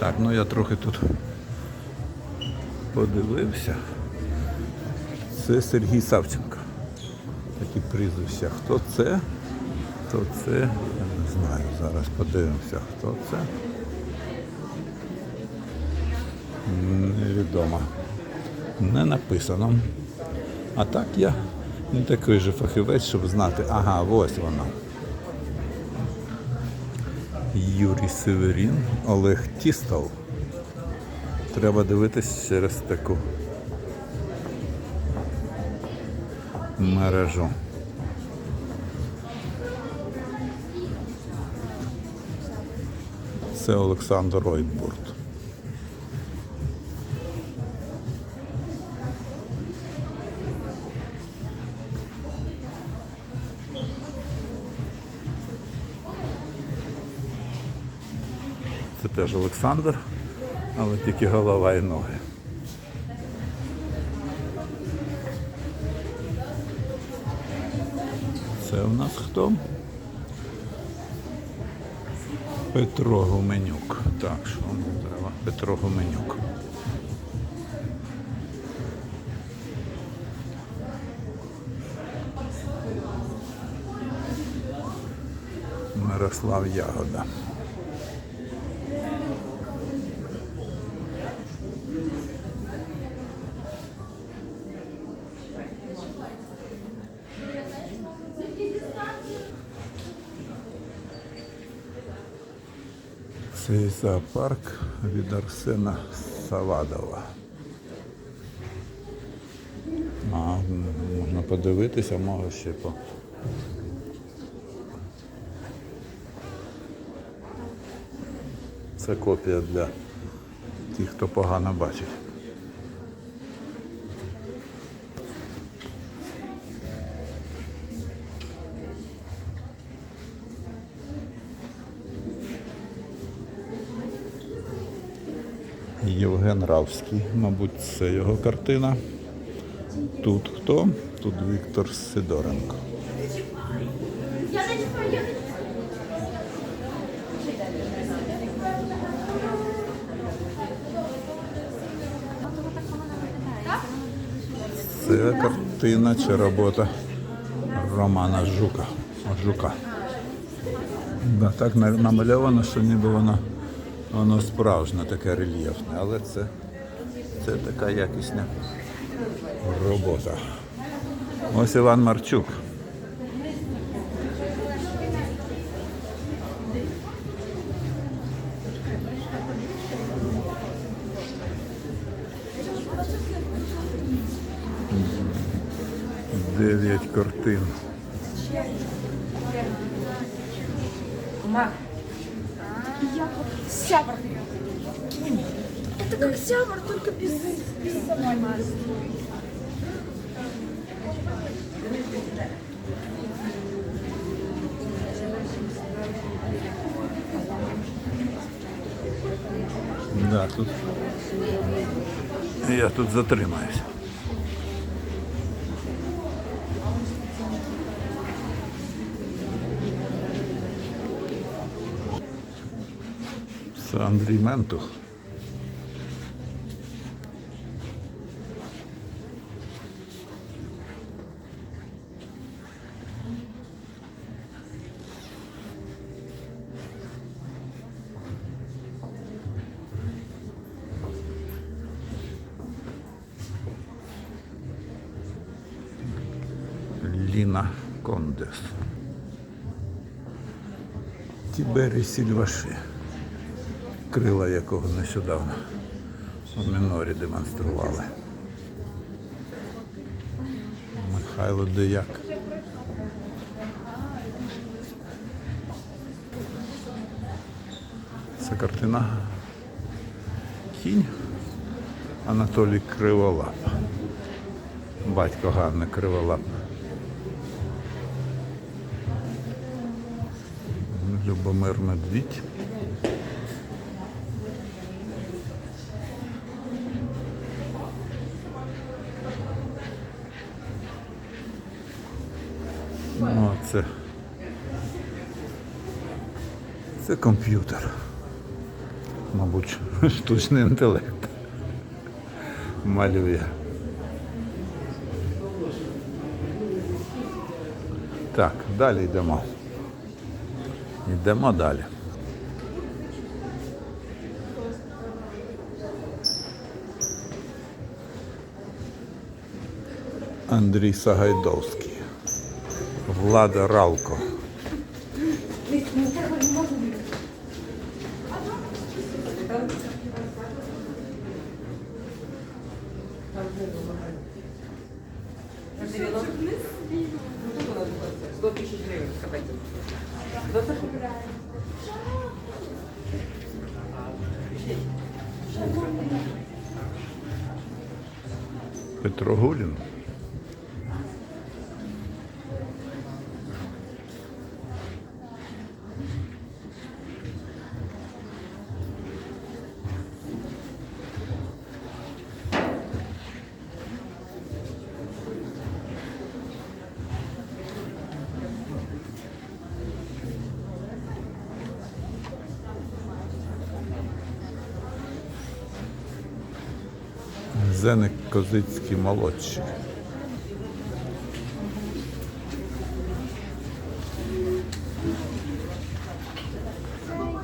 Так, ну я трохи тут подивився. Це Сергій Савченко. Такі прізвища. Хто це? Хто це? Я не знаю. Зараз подивимося, хто це. Невідомо. Не написано. А так я не такий же фахівець, щоб знати. Ага, ось воно. Юрій Северін, Олег Тістов. Треба дивитись через таку мережу. Це Олександр Ройтбурт. Це теж Олександр, але тільки голова і ноги. Це у нас хто? Петро Гуменюк. Так, що нам треба? Петро Гуменюк. Мирослав Ягода. Цей зоопарк від Арсена Савадова. А, можна подивитися, може ще по. Це копія для тих, хто погано бачить. Євген Равський, мабуть, це його картина. Тут хто? Тут Віктор Сидоренко. Це картина чи робота Романа Жука. Жука. Так намальовано, що ніби воно, воно справжнє, таке рельєфне, але це, це така якісна робота. Ось Іван Марчук. Дев'ять картин. Ма. Сябр. Это как сябр, только без, без самой. Да, тут. Я тут затримаюся. Це Андрій Ментух. Ліна Кондес. Тібері Сільваши. Крила якого нещодавно у Мінорі демонстрували. Михайло Деяк. Це картина Кінь Анатолій Криволап. Батько Ганни Криволап. Любомир Медвідь. Ну, а це. Це комп'ютер. мабуть, штучний інтелект малює. Так, далі йдемо. Йдемо далі. Андрій Сагайдовський. Влада Ралко. До тисяч гривень капець. Петро Гулін. Зеник Козицький молодший.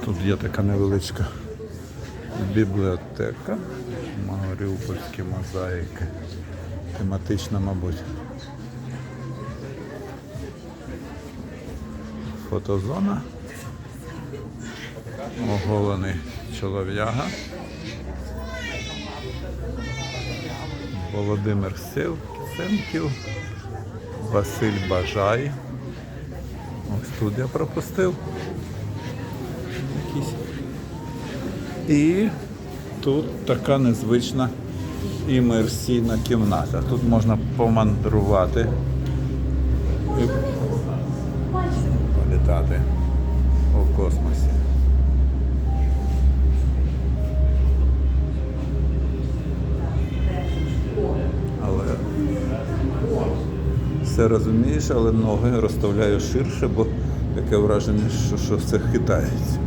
Тут є така невеличка бібліотека. Маріупольські мозаїки. Тематична, мабуть. Фотозона. Оголений чолов'яга. Володимир Семків, Василь Бажай. Ось тут я пропустив. І тут така незвична імерсійна кімната. Тут можна помандрувати і політати у космосі. Розумієш, але ноги розставляю ширше, бо таке враження, що, що все хитається.